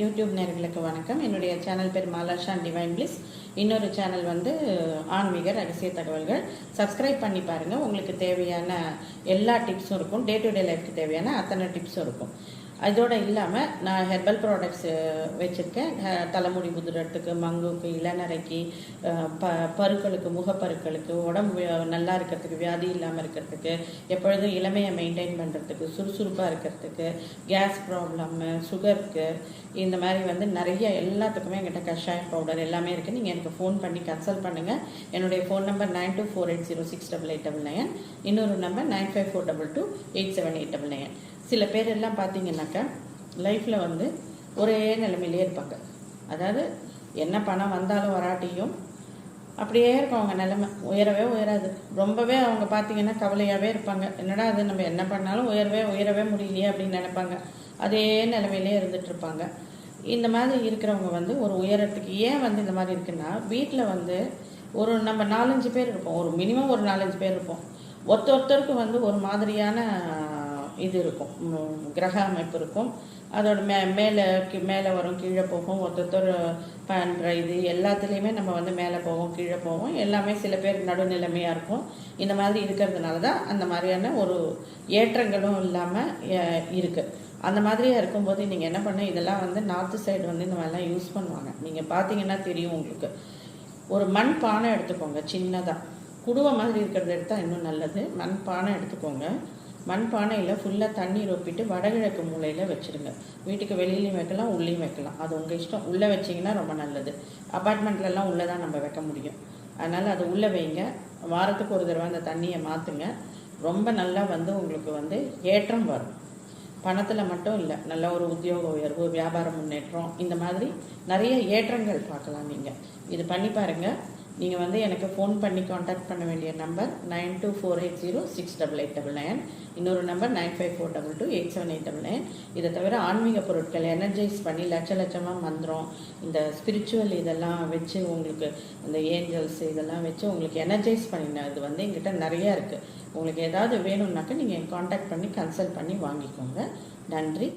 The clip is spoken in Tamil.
யூடியூப் நேர்களுக்கு வணக்கம். என்னுடைய சேனல் பேர் மாலாஷா டிவைன் பிளிஸ் இன்னொரு சேனல் வந்து ஆன்மீக ரகசிய தகவல்கள். சப்ஸ்கிரைப் பண்ணி பாருங்கள் உங்களுக்கு தேவையான எல்லா டிப்ஸும் இருக்கும். டே டு டே லைஃப்க்கு தேவையான அத்தனை டிப்ஸும் இருக்கும். அதோடு இல்லாமல் நான் ஹெர்பல் ப்ராடக்ட்ஸ் வச்சுருக்கேன். தலைமுடி உதிரத்துக்கு மங்குக்கு இளநரைக்கு ப பருக்களுக்கு முகப்பருக்களுக்கு உடம்பு நல்லா இருக்கிறதுக்கு வியாதி இல்லாமல் இருக்கிறதுக்கு எப்பொழுதும் இளமையை மெயின்டைன் பண்ணுறதுக்கு சுறுசுறுப்பாக இருக்கிறதுக்கு கேஸ் ப்ராப்ளம்மு சுகருக்கு இந்த மாதிரி வந்து நிறைய எல்லாத்துக்குமே என்கிட்ட கஷாயம் பவுடர் எல்லாமே இருக்குது நீங்கள் எனக்கு ஃபோன் பண்ணி கன்சல்ட் பண்ணுங்கள் என்னுடைய phone number nine two four eight zero six double eight double nine இன்னொரு number nine five four double two eight seven eight double nine சில பேர் எல்லாம் பார்த்தீங்கன்னாக்கா லைஃப்பில் வந்து ஒரே நிலைமையிலே இருப்பாங்க. அதாவது என்ன பணம் வந்தாலும் வராட்டியும் அப்படியே இருக்கும் அவங்க நிலைமை. உயரவே உயராது. ரொம்பவே அவங்க பார்த்தீங்கன்னா கவலையாகவே இருப்பாங்க. என்னடா அது நம்ம என்ன பண்ணாலும் உயரவே உயரவே முடியலையே அப்படின்னு நினைப்பாங்க. அதே நிலைமையிலே இருந்துகிட்ருப்பாங்க இந்த மாதிரி இருக்கிறவங்க வந்து ஒரு உயரத்துக்கு ஏன் வந்து இந்த மாதிரி இருக்குன்னா வீட்டில் வந்து ஒரு நம்ம நாலஞ்சு பேர் இருப்போம். ஒரு மினிமம் ஒரு நாலஞ்சு பேர் இருப்போம். ஒருத்த ஒருத்தருக்கு வந்து ஒரு மாதிரியான இது இருக்கும். கிரக அமைப்பு இருக்கும். அதோட மே மேலே கி- மேலே வரும் கீழே போகும். ஒருத்தர் பண்ணுற இது எல்லாத்துலேயுமே நம்ம வந்து மேலே போவோம் கீழே போவோம் எல்லாமே சில பேர் நடுநிலைமையாக இருக்கும். இந்த மாதிரி இருக்கிறதுனால தான் அந்த மாதிரியான ஒரு ஏற்றங்களும் இல்லாமல் இருக்குது அந்த மாதிரியாக இருக்கும்போது நீங்கள் என்ன பண்ண இதெல்லாம் வந்து நார்த்து சைடு வந்து இந்த மாதிரிலாம் யூஸ் பண்ணுவாங்க. நீங்கள் பார்த்தீங்கன்னா தெரியும் உங்களுக்கு. ஒரு மண் பானை எடுத்துக்கோங்க சின்னதாக குடுவை மாதிரி இருக்கிறத எடுத்தால் இன்னும் நல்லது. மண் பானை எடுத்துக்கோங்க. மண் பானையில் ஃபுல்லாக தண்ணி ரொப்பிட்டு வடகிழக்கு மூலையில் வச்சுருங்க. வீட்டுக்கு வெளியிலையும் வைக்கலாம் உள்ளேயும் வைக்கலாம். அது உங்கள் இஷ்டம். உள்ளே வச்சிங்கன்னா ரொம்ப நல்லது. அப்பார்ட்மெண்ட்லலாம் உள்ளே தான் நம்ம வைக்க முடியும். அதனால் அது உள்ளே வைங்க. வாரத்துக்கு ஒரு தடவை அந்த தண்ணியை மாற்றுங்க ரொம்ப நல்லா வந்து உங்களுக்கு வந்து ஏற்றம் வரும். பணத்தில் மட்டும் இல்லை நல்ல ஒரு உத்தியோக உயர்வு வியாபார முன்னேற்றம் இந்த மாதிரி நிறைய ஏற்றங்கள் பார்க்கலாம் நீங்கள் இது பண்ணி பாருங்கள் நீங்கள் வந்து எனக்கு ஃபோன் பண்ணி காண்டாக்ட் பண்ண வேண்டிய number nine two four eight zero six double eight double nine இன்னொரு number nine five four double two eight seven eight double nine இதை தவிர ஆன்மீக பொருட்கள் எனர்ஜைஸ் பண்ணி லட்ச லட்சமாக மந்திரம் இந்த ஸ்பிரிச்சுவல் இதெல்லாம் வச்சு உங்களுக்கு இந்த ஏஞ்சல்ஸ் இதெல்லாம் வச்சு உங்களுக்கு எனர்ஜைஸ் பண்ணினது வந்து எங்கிட்ட நிறையா இருக்குது உங்களுக்கு ஏதாவது வேணும்னாக்கா நீங்கள் காண்டாக்ட் பண்ணி கன்சல்ட் பண்ணி வாங்கிக்கோங்க. நன்றி.